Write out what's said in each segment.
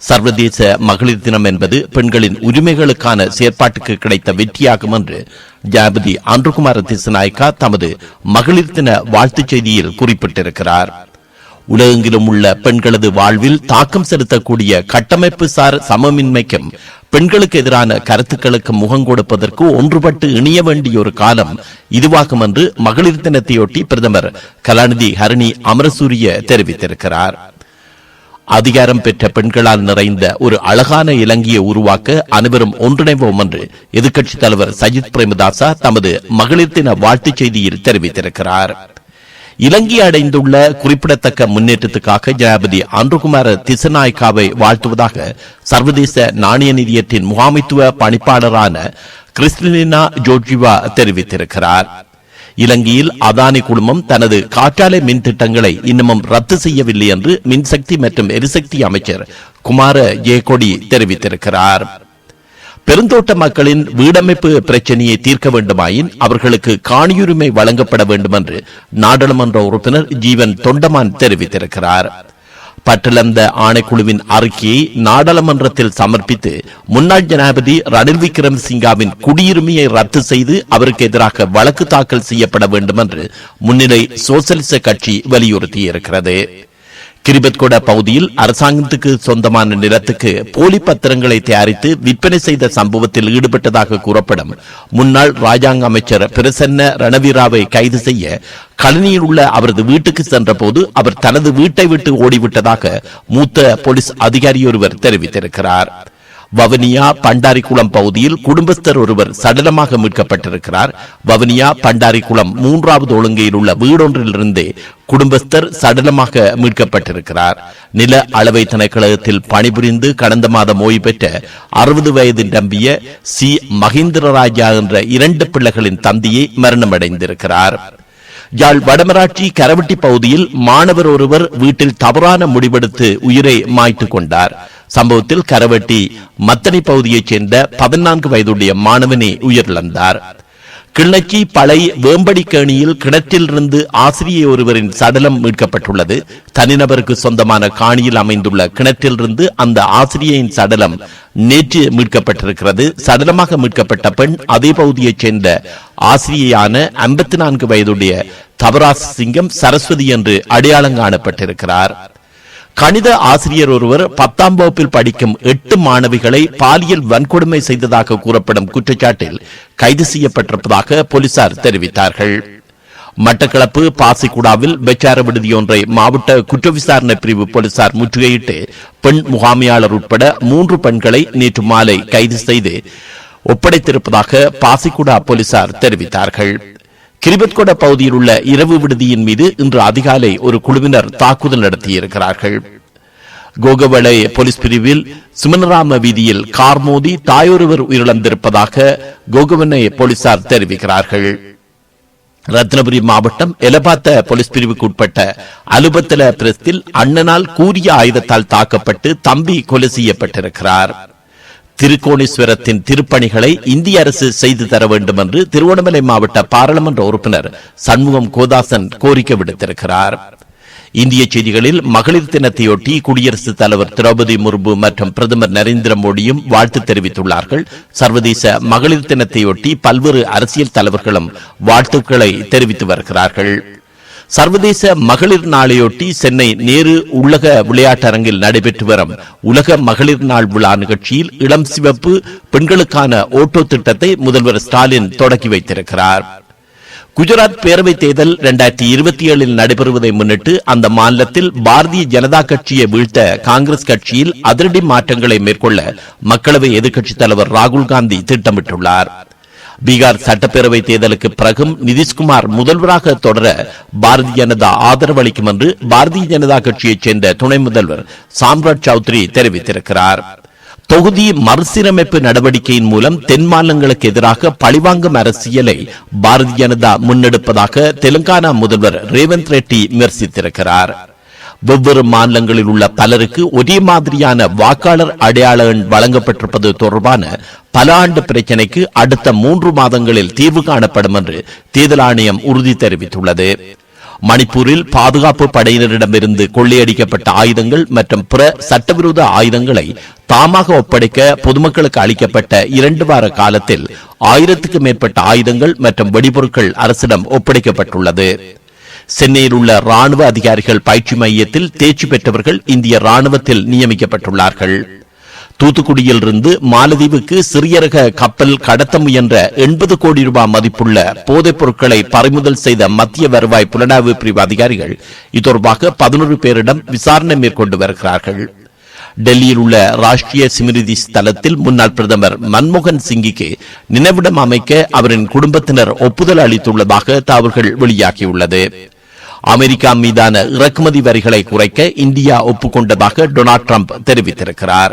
சர்வதேச மகளிர் தினம் என்பது பெண்களின் உரிமைகளுக்கான செயற்பாட்டுக்கு கிடைத்த வெற்றியாகும் என்று ஜனாபதி அன்றுகுமார திசநாயக்கா தமது மகளிர் தின வாழ்த்துச் செய்தியில் குறிப்பிட்டிருக்கிறார். உலகெங்கிலும் உள்ள பெண்களது வாழ்வில் தாக்கம் செலுத்தக்கூடிய கட்டமைப்பு சார் சமமின்மைக்கும் பெண்களுக்கு எதிரான கருத்துக்களுக்கு முகம் கொடுப்பதற்கு ஒன்றுபட்டு இணைய வேண்டிய ஒரு காலம் இதுவாகும் என்று மகளிர் தினத்தையொட்டி பிரதமர் கலாநிதி ஹரணி அமரசூரிய தெரிவித்திருக்கிறார். அதிகாரம் பெற்ற பெண்களால் நிறைந்த ஒரு அழகான இலங்கையை உருவாக்க அனைவரும் ஒன்றிணைவோம் என்று எதிர்க்கட்சித் தலைவர் சஜித் பிரேமதாசா தமது மகளிர் தின வாழ்த்துச் செய்தியில் தெரிவித்திருக்கிறார். இலங்கை அடைந்துள்ள குறிப்பிடத்தக்க முன்னேற்றத்துக்காக ஜனாபதி அன்றுகுமார திசநாயக்காவை வாழ்த்துவதாக சர்வதேச நாணய நிதியத்தின் முகாமைத்துவ பணிப்பாளரான கிறிஸ்டினா ஜோர்ஜிவா தெரிவித்திருக்கிறார். இலங்கையில் அதானி குழுமம் தனது காற்றாலை மின் திட்டங்களை இன்னமும் ரத்து செய்யவில்லை என்று மின்சக்தி மற்றும் எரிசக்தி அமைச்சர் குமார ஜெயக்கொடி தெரிவித்திருக்கிறார். பெருந்தோட்ட மக்களின் வீடமைப்பு பிரச்சனையை தீர்க்க வேண்டுமாயின் அவர்களுக்கு காணியுரிமை வழங்கப்பட வேண்டும் என்று நாடாளுமன்ற உறுப்பினர் ஜீவன் தொண்டமான் தெரிவித்திருக்கிறார். பற்றிழந்த ஆணைக்குழுவின் அறிக்கையை நாடாளுமன்றத்தில் சமர்ப்பித்து முன்னாள் ஜனாதிபதி ரணில் விக்ரமசிங்காவின் குடியுரிமையை ரத்து செய்து அவருக்கு எதிராக வழக்கு தாக்கல் செய்யப்பட வேண்டும் என்று முன்னிலை சோசலிச கட்சி வலியுறுத்தியிருக்கிறது. கிரிபத்கொட பகுதியில் அரசாங்கத்துக்கு சொந்தமான நிலத்துக்கு போலி பத்திரங்களை தயாரித்து விற்பனை செய்த சம்பவத்தில் ஈடுபட்டதாக கூறப்படும். முன்னாள் ராஜாங்க அமைச்சர் பிரசன்ன ரணவீராவை கைது செய்ய கழனியில் உள்ள அவரது வீட்டுக்கு சென்றபோது அவர் தனது வீட்டை விட்டு ஓடிவிட்டதாக மூத்த போலீஸ் அதிகாரியொருவர் தெரிவித்திருக்கிறார். வவுனியா பண்டாரிக்குளம் பகுதியில் குடும்பஸ்தர் ஒருவர் சடலமாக மீட்கப்பட்டிருக்கிறார். வவுனியா பண்டாரிக்குளம் மூன்றாவது ஒழுங்கையில் உள்ள வீடொன்றிலிருந்தே குடும்பஸ்தர் சடலமாக மீட்கப்பட்டிருக்கிறார். நில அளவை திணைக்களத்தில் பணிபுரிந்து கடந்த மாதம் ஓய்வு பெற்ற அறுபது வயது நம்பிய சி. மகேந்திரராஜா என்ற இரண்டு பிள்ளைகளின் தந்தையை மரணமடைந்திருக்கிறார். யாழ் வடமராட்சி கரவட்டி பகுதியில் மாணவர் ஒருவர் வீட்டில் தவறான முடிவெடுத்து உயிரை மாய்த்துக் கொண்டார். சம்பவத்தில் கரவட்டி மத்தனை பகுதியைச் சேர்ந்த பதினான்கு வயதுடைய மாணவனே உயிரிழந்தார். கிள்ளச்சி பழை வேம்படிக்கேணியில் கிணற்றிலிருந்து ஆசிரியை ஒருவரின் சடலம் மீட்கப்பட்டுள்ளது. தனிநபருக்கு சொந்தமான காணியில் அமைந்துள்ள கிணற்றிலிருந்து அந்த ஆசிரியையின் சடலம் நேற்று மீட்கப்பட்டிருக்கிறது. சடலமாக மீட்கப்பட்ட பெண் அதே பகுதியைச் சேர்ந்த ஆசிரியையான ஐம்பத்தி நான்கு வயதுடைய தவராஸ் சிங்கம் சரஸ்வதி என்று அடையாளம் காணப்பட்டிருக்கிறார். கணித ஆசிரியர் ஒருவர் பத்தாம் வகுப்பில் படிக்கும் எட்டு மாணவிகளை பாலியல் வன்கொடுமை செய்ததாக கூறப்படும் குற்றச்சாட்டில் கைது செய்யப்பட்டிருப்பதாக போலீசார் தெரிவித்தார்கள். மட்டக்களப்பு பாசிக்குடாவில் பெச்சார விடுதியொன்றை மாவட்ட குற்ற விசாரணை பிரிவு போலீசார் முற்றுகையிட்டு பெண் முகாமையாளர் உட்பட மூன்று பெண்களை நேற்று மாலை கைது செய்து ஒப்படைத்திருப்பதாக பாசிக்குடா போலீசார் தெரிவித்தார்கள். கிரிபத்கொட பகுதியில் உள்ள இரவு விடுதியின் மீது இன்று அதிகாலை ஒரு குழுவினர் தாக்குதல் நடத்தியிருக்கிறார்கள். கோகவளை போலீஸ் பிரிவில் சுமனராம வீதியில் கார் மோதி தாயொருவர் உயிரிழந்திருப்பதாக கோகவனை போலீசார் தெரிவிக்கிறார்கள். ரத்னபுரி மாவட்டம் எலபாத்த போலீஸ் பிரிவுக்கு உட்பட்ட அலுபத்தல பிரஸ்தில் அண்ணனால் கூறிய ஆயுதத்தால் தாக்கப்பட்டு தம்பி கொலை செய்யப்பட்டிருக்கிறார். திருக்கோணேஸ்வரத்தின் திருப்பணிகளை இந்திய அரசு செய்து தர வேண்டும் என்று திருவண்ணாமலை மாவட்ட பாராளுமன்ற உறுப்பினர் சண்முகம் கோதாசன் கோரிக்கை விடுத்திருக்கிறார். இந்திய செய்திகளில் மகளிர் தினத்தையொட்டி குடியரசுத் தலைவர் திரௌபதி முர்மு மற்றும் பிரதமர் நரேந்திர மோடியும் வாழ்த்து தெரிவித்துள்ளார்கள். சர்வதேச மகளிர் தினத்தையொட்டி பல்வேறு அரசியல் தலைவர்களும் வாழ்த்துக்களை தெரிவித்து வருகிறார்கள். சர்வதேச மகளிர் நாளையொட்டி சென்னை நேரு உலக விளையாட்டரங்கில் நடைபெற்று வரும் உலக மகளிர் நாள் விழா நிகழ்ச்சியில் இளம் சிவப்பு பெண்களுக்கான ஓட்டோ திட்டத்தை முதல்வர் ஸ்டாலின் தொடக்கி வைத்திருக்கிறார். குஜராத் பேரவை தேர்தல் இரண்டாயிரத்தி இருபத்தி ஏழில் நடைபெறுவதை முன்னிட்டு அந்த மாநிலத்தில் பாரதிய ஜனதா கட்சியை வீழ்த்த காங்கிரஸ் கட்சியில் அதிரடி மாற்றங்களை மேற்கொள்ள மக்களவை எதிர்க்கட்சித் தலைவர் ராகுல் காந்தி திட்டமிட்டுள்ளார். பீகார் சட்டப்பேரவை தேர்தலுக்கு பிறகும் நிதிஷ்குமார் முதல்வராக தொடர பாரதிய ஜனதா ஆதரவு அளிக்கும் என்று பாரதிய ஜனதா கட்சியைச் சேர்ந்த துணை முதல்வர் சாம்ராஜ் சௌத்ரி தெரிவித்திருக்கிறார். தொகுதி மறுசீரமைப்பு நடவடிக்கையின் மூலம் தென் மாநிலங்களுக்கு எதிராக பழிவாங்கும் அரசியலை பாரதிய ஜனதா முன்னெடுப்பதாக தெலுங்கானா முதல்வர் ரேவந்த் ரெட்டி விமர்சித்திருக்கிறார். வெவ்வேறு மாநிலங்களில் உள்ள பலருக்கு ஒரே மாதிரியான வாக்காளர் அடையாள எண் வழங்கப்பட்டிருப்பது தொடர்பான பல ஆண்டு பிரச்சினைக்கு அடுத்த மூன்று மாதங்களில் தீர்வு காணப்படும் என்று தேர்தல் ஆணையம் உறுதி தெரிவித்துள்ளது. மணிப்பூரில் பாதுகாப்பு படையினரிடமிருந்து கொள்ளையடிக்கப்பட்ட ஆயுதங்கள் மற்றும் பிற சட்டவிரோத ஆயுதங்களை தாமாக ஒப்படைக்க பொதுமக்களுக்கு அளிக்கப்பட்ட இரண்டு வார காலத்தில் ஆயிரத்துக்கு மேற்பட்ட ஆயுதங்கள் மற்றும் வெடிபொருட்கள் அரசிடம் ஒப்படைக்கப்பட்டுள்ளது. சென்னையில் உள்ள ராணுவ அதிகாரிகள் பயிற்சி மையத்தில் தேர்ச்சி பெற்றவர்கள் இந்திய ராணுவத்தில் நியமிக்கப்பட்டுள்ளார்கள். தூத்துக்குடியில் இருந்து மாலதீவுக்கு சிறிய ரக கப்பல் கடத்த முயன்ற எண்பது கோடி ரூபாய் மதிப்புள்ள போதைப் பொருட்களை பறிமுதல் செய்த மத்திய வருவாய் புலனாய்வு பிரிவு அதிகாரிகள் இது தொடர்பாக பதினொரு பேரிடம் விசாரணை மேற்கொண்டு வருகிறார்கள். டெல்லியில் உள்ள ராஷ்டிரிய சிமிருதி ஸ்தலத்தில் முன்னாள் பிரதமர் மன்மோகன் சிங்கிக்கு நினைவிடம் அமைக்க அவரின் குடும்பத்தினர் ஒப்புதல் அளித்துள்ளதாக தகவல்கள் வெளியாகியுள்ளது. அமெரிக்கா மீதான இறக்குமதி வரிகளை குறைக்க இந்தியா ஒப்புக்கொண்டதாக டொனால்ட் ட்ரம்ப் தெரிவித்திருக்கிறார்.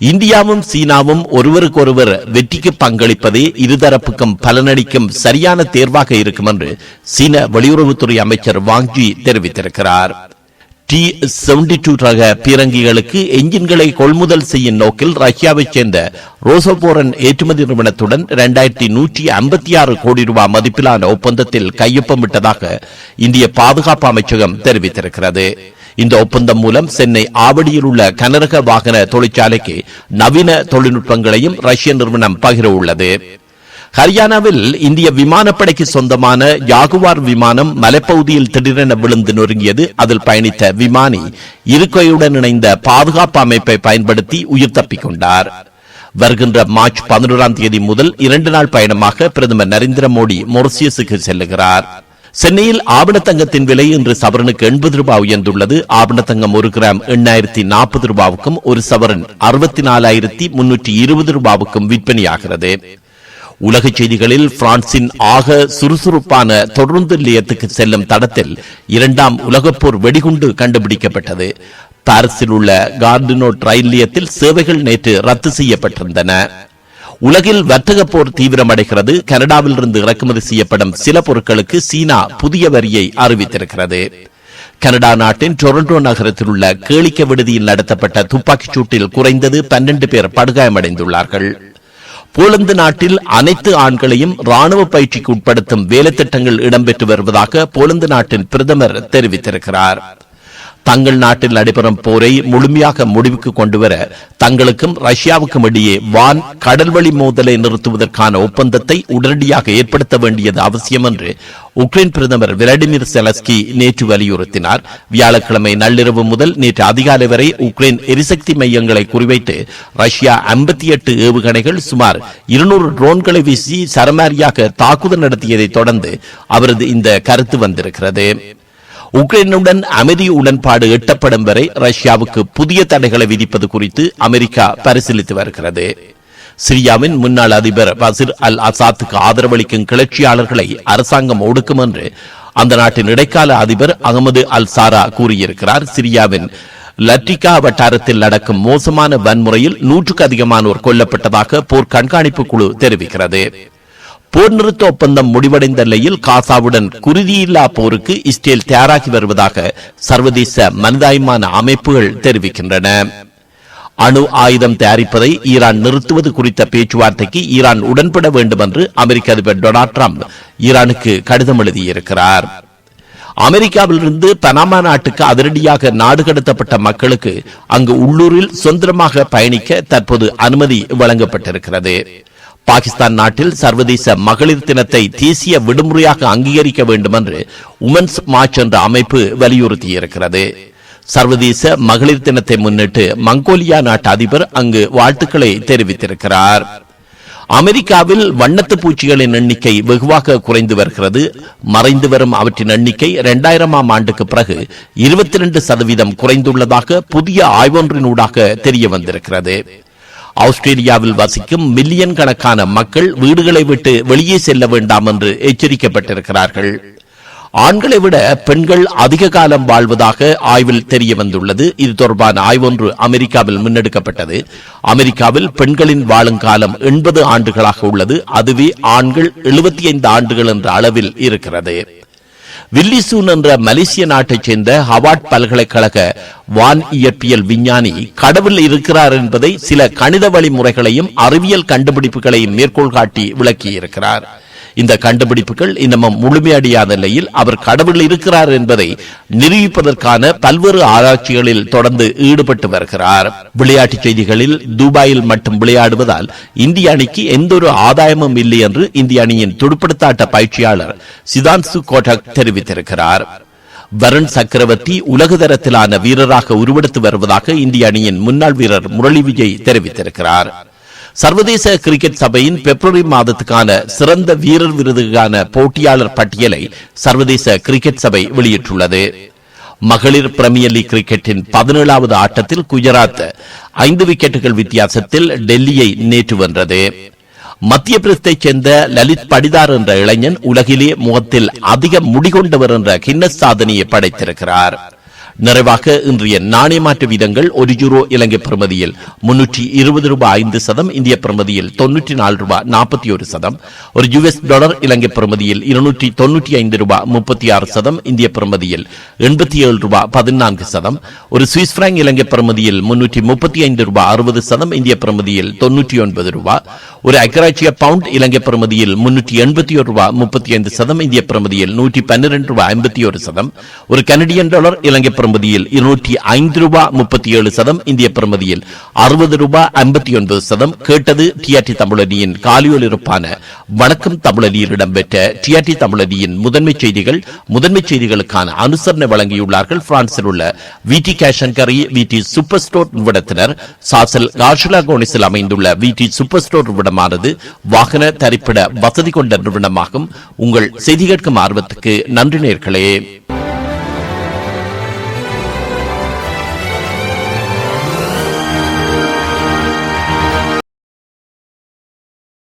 இந்தியாவும் சீனாவும் ஒருவருக்கொருவர் வெற்றிக்கு பங்களிப்பதே இருதரப்புக்கும் பலனளிக்கும் சரியான தேர்வாக இருக்கும் என்று சீன வெளியுறவுத்துறை அமைச்சர் வாங்ஜி தெரிவித்திருக்கிறார். டி செவன்டி டூ ரக பீரங்கிகளுக்கு என்ஜின்களை கொள்முதல் செய்யும் நோக்கில் ரஷ்யாவைச் சேர்ந்த ரோசோபோரன் ஏற்றுமதி நிறுவனத்துடன் இரண்டாயிரத்தி நூற்றி ஐம்பத்தி ஆறு கோடி ரூபாய் மதிப்பிலான ஒப்பந்தத்தில் கையொப்பமிட்டதாக இந்திய பாதுகாப்பு அமைச்சகம் தெரிவித்திருக்கிறது. இந்த ஒப்பந்தம் மூலம் சென்னை ஆவடியில் உள்ள கனரக வாகன தொழிற்சாலைக்கு நவீன தொழில்நுட்பங்களையும் ரஷ்ய நிறுவனம் பகிர உள்ளது. ஹரியானாவில் இந்திய விமானப்படைக்கு சொந்தமான யாகுவார் விமானம் மலைப்பகுதியில் திடீரென விழுந்து நொறுங்கியது. அதில் பயணித்த விமானி இருக்கையுடன் இணைந்த பாதுகாப்பு அமைப்பை பயன்படுத்தி உயிர் தப்பிக்கொண்டார். வருகின்ற மார்ச் பதினோராம் தேதி முதல் இரண்டு நாள் பயணமாக பிரதமர் நரேந்திர மோடி மொரிசியஸுக்கு செல்லுகிறார். சென்னையில் ஆவணத்தங்கத்தின் விலை இன்று சவரனுக்கு எண்பது ரூபாய் உயர்ந்துள்ளது. ஆவணத்தங்கம் ஒரு கிராம் எண்ணாயிரத்தி நாற்பது ரூபாவுக்கும் ஒரு சவரன் அறுபத்தி நாலாயிரத்தி முன்னூற்றி இருபது ரூபாவுக்கும் விற்பனையாகிறது. உலக செய்திகளில் பிரான்சின் ஆக சுறுசுறுப்பான தொடர்ந்து நிலையத்துக்கு செல்லும் தடத்தில் இரண்டாம் உலகப்போர் வெடிகுண்டு கண்டுபிடிக்கப்பட்டது. பாரிஸில் உள்ள கார்டினோட் ரயில் நிலையத்தில் சேவைகள் நேற்று ரத்து செய்யப்பட்டிருந்தன. உலகில் வர்த்தக போர் தீவிரமடைகிறது. கனடாவில் இருந்து இறக்குமதி செய்யப்படும் சில பொருட்களுக்கு சீனா புதிய வரியை அறிவித்திருக்கிறது. கனடா நாட்டின் டொரண்டோ நகரத்தில் உள்ள கேளிக்க விடுதியில் நடத்தப்பட்ட துப்பாக்கிச் சூட்டில் குறைந்தது பன்னெண்டு பேர் படுகாயமடைந்துள்ளார்கள். போலந்து நாட்டில் அனைத்து ஆண்களையும் ராணுவ பயிற்சிக்கு உட்படுத்தும் வேலை திட்டங்கள் இடம்பெற்று வருவதாக போலந்து நாட்டின் பிரதமர் தெரிவித்திருக்கிறார். தங்கள் நாட்டில் நடைபெறும் போரை முழுமையாக முடிவுக்கு கொண்டுவர தங்களுக்கும் ரஷ்யாவுக்கும் இடையே வான் கடல்வழி மோதலை நிறுத்துவதற்கான ஒப்பந்தத்தை உடனடியாக ஏற்படுத்த வேண்டியது அவசியம் என்று உக்ரைன் பிரதமர் விளாடிமிர் செலஸ்கி நேற்று வலியுறுத்தினார். வியாழக்கிழமை நள்ளிரவு முதல் நேற்று அதிகாலை வரை உக்ரைன் எரிசக்தி மையங்களை குறிவைத்து ரஷ்யா ஐம்பத்தி எட்டு ஏவுகணைகள் சுமார் இருநூறு ட்ரோன்களை வீசி சரமாரியாக தாக்குதல் நடத்தியதை தொடர்ந்து அவரது இந்த கருத்து வந்திருக்கிறது. உக்ரைனுடன் அமைதி உடன்பாடு எட்டப்படும் வரை ரஷ்யாவுக்கு புதிய தடைகளை விதிப்பது குறித்து அமெரிக்கா பரிசீலித்து வருகிறது. சிரியாவின் முன்னாள் அதிபர் பசிர் அல் அசாத்துக்கு ஆதரவளிக்கும் கிளர்ச்சியாளர்களை அரசாங்கம் ஒடுக்கும் என்று அந்த நாட்டின் இடைக்கால அதிபர் அகமது அல் சாரா கூறியிருக்கிறார். சிரியாவின் லட்டிகா வட்டாரத்தில் நடக்கும் மோசமான வன்முறையில் நூற்றுக்கு அதிகமானோர் கொல்லப்பட்டதாக போர் கண்காணிப்பு குழு தெரிவிக்கிறது. போர் நிறுத்த ஒப்பந்தம் முடிவடைந்த நிலையில் காசாவுடன் குருதியில்லா போருக்கு இஸ்ரேல் தயாராகி வருவதாக சர்வதேச மனிதாயமான அமைப்புகள் தெரிவிக்கின்றன. அணு ஆயுதம் தயாரிப்பதை ஈரான் நிறுத்துவது குறித்த பேச்சுவார்த்தைக்கு ஈரான் உடன்பட வேண்டும் என்று அமெரிக்க அதிபர் டொனால்ட் ட்ரம்ப் ஈரானுக்கு கடிதம் எழுதியிருக்கிறார். அமெரிக்காவிலிருந்து பனாமா நாட்டுக்கு அதிரடியாக நாடு கடத்தப்பட்ட மக்களுக்கு அங்கு உள்ளூரில் சுதந்திரமாக பயணிக்க தற்போது அனுமதி வழங்கப்பட்டிருக்கிறது. பாகிஸ்தான் நாட்டில் சர்வதேச மகளிர் தினத்தை தேசிய விடுமுறையாக அங்கீகரிக்க வேண்டும் என்று உமன்ஸ் மார்ச் என்ற அமைப்பு வலியுறுத்தியிருக்கிறது. சர்வதேச மகளிர் தினத்தை முன்னிட்டு மங்கோலியா நாட்டு அதிபர் அங்கு வாழ்த்துக்களை தெரிவித்திருக்கிறார். அமெரிக்காவில் வண்ணத்து பூச்சிகளின் எண்ணிக்கை வெகுவாக குறைந்து வருகிறது. மறைந்து வரும் அவற்றின் எண்ணிக்கை இரண்டாயிரமாம் ஆண்டுக்கு பிறகு இருபத்தி ரெண்டு சதவீதம் குறைந்துள்ளதாக புதிய ஆய்வொன்றினூடாக தெரிய வந்திருக்கிறது ஆஸ்திரேலியாவில் வசிக்கும் மில்லியன் கணக்கான மக்கள் வீடுகளை விட்டு வெளியே செல்ல வேண்டாம் என்று எச்சரிக்கப்பட்டிருக்கிறார்கள். ஆண்களை விட பெண்கள் அதிக காலம் வாழ்வதாக ஆய்வில் தெரிய வந்துள்ளது இது தொடர்பான ஆய்வொன்று அமெரிக்காவில் முன்னெடுக்கப்பட்டது. அமெரிக்காவில் பெண்களின் வாழும் காலம் எண்பது ஆண்டுகளாக உள்ளது. அதுவே ஆண்கள் எழுபத்தி ஐந்து ஆண்டுகள் என்ற அளவில் இருக்கிறது. வில்லிசூன் என்ற மலேசிய நாட்டைச் சேர்ந்த ஹவாட் பல்கலைக்கழக வான் இயற்பியல் விஞ்ஞானி கடவுள் இருக்கிறார் என்பதை சில கணித வழிமுறைகளையும் அறிவியல் கண்டுபிடிப்புகளையும் மேற்கோள் காட்டி விளக்கியிருக்கிறார். இந்த கண்டுபிடிப்புகள் இன்னமும் முழுமையடையாத நிலையில் அவர் கடவுள் இருக்கிறார் என்பதை நிரூபிப்பதற்கான பல்வேறு ஆராய்ச்சிகளில் தொடர்ந்து ஈடுபட்டு வருகிறார். விளையாட்டுச் செய்திகளில் துபாயில் மட்டும் விளையாடுவதால் இந்திய அணிக்கு எந்த ஒரு ஆதாயமும் இல்லை என்று இந்திய அணியின் துடுப்படுத்தாட்ட பயிற்சியாளர் சிதான்சு கோட்டக் தெரிவித்திருக்கிறார். வருண் சக்கரவர்த்தி உலக தரத்திலான வீரராக உருவெடுத்து வருவதாக இந்திய அணியின் முன்னாள் வீரர் முரளி விஜய் தெரிவித்திருக்கிறார். சர்வதேச கிரிக்கெட் சபையின் பிப்ரவரி மாதத்துக்கான சிறந்த வீரர் விருதுக்கான போட்டியாளர் பட்டியலை சர்வதேச கிரிக்கெட் சபை வெளியிட்டுள்ளது. மகளிர் பிரீமியர் லீக் கிரிக்கெட்டின் பதினேழாவது ஆட்டத்தில் குஜராத் ஐந்து விக்கெட்டுகள் வித்தியாசத்தில் டெல்லியை நேற்று வென்றது. மத்திய பிரதேசத்தைச் சேர்ந்த லலித் படிதார் என்ற இளைஞன் உலகிலே முகத்தில் அதிக முடிகொண்டவர் என்ற கின்னஸ் சாதனையை படைத்திருக்கிறார். நிறைவாக இன்றைய நாணய மாற்று வீதங்கள் ஒரு யூரோ இலங்கை பிரமதியில் முன்னூற்றி இருபது ரூபாய் ஐந்து சதம் இந்திய பிரமதியில் தொன்னூற்றி நாலு ரூபாய் நாற்பத்தி ஒரு சதம் ஒரு யுஎஸ் டாலர் இலங்கை பிரமதியில் இருநூற்றி தொன்னூற்றி ஐந்து ரூபாய் முப்பத்தி ஆறு சதம் இந்திய பிரமதியில் எண்பத்தி ஏழு ரூபாய் பதினான்கு சதம் ஒரு சுவிஸ் பிராங்க் இலங்கை பிரமதியில் முன்னூற்றி முப்பத்தி ஐந்து ரூபாய் அறுபது சதம் இந்திய பிரமதியில் தொன்னூற்றி ஒன்பது ரூபாய் ஒரு அக்கராட்சிய பவுண்ட் இலங்கை பிரமதியில் முன்னூற்றி எண்பத்தி ஒரு ரூபாய் முப்பத்தி ஐந்து சதம் இந்திய பிரமதியில் நூற்றி பன்னிரண்டு ரூபாய் ஐம்பத்தி ஒரு சதம் ஒரு கனடியன் டாலர் இலங்கை பிரமதியில் இருநூற்றி ஐந்து ரூபாய் முப்பத்தி ஏழு சதம் இந்திய பிரமதியில் அறுபது ரூபாய் ஐம்பத்தி ஒன்பது சதம் கேட்டது டிஆர்டி தமிழனியின் காலியொலிருப்பான வணக்கம் தமிழனியில் இடம்பெற்ற டிஆர்டி தமிழனியின் முதன்மை செய்திகள் முதன்மை செய்திகளுக்கான அனுசரணை வழங்கியுள்ளார்கள். பிரான்சில் உள்ள வி விடி கேஷன்கரி விடி சூப்பர் ஸ்டோர் நிறுவனத்தினர் சாசல் கார்ஷுலா கோனிஸில் அமைந்துள்ள வி டி சூப்பர் ஸ்டோர் நிறுவனமானது வாகன தரிப்பிட வசதி கொண்ட நிறுவனமாகும். உங்கள் செய்தி கேட்கும் ஆர்வத்துக்கு நன்றி நேர்களே.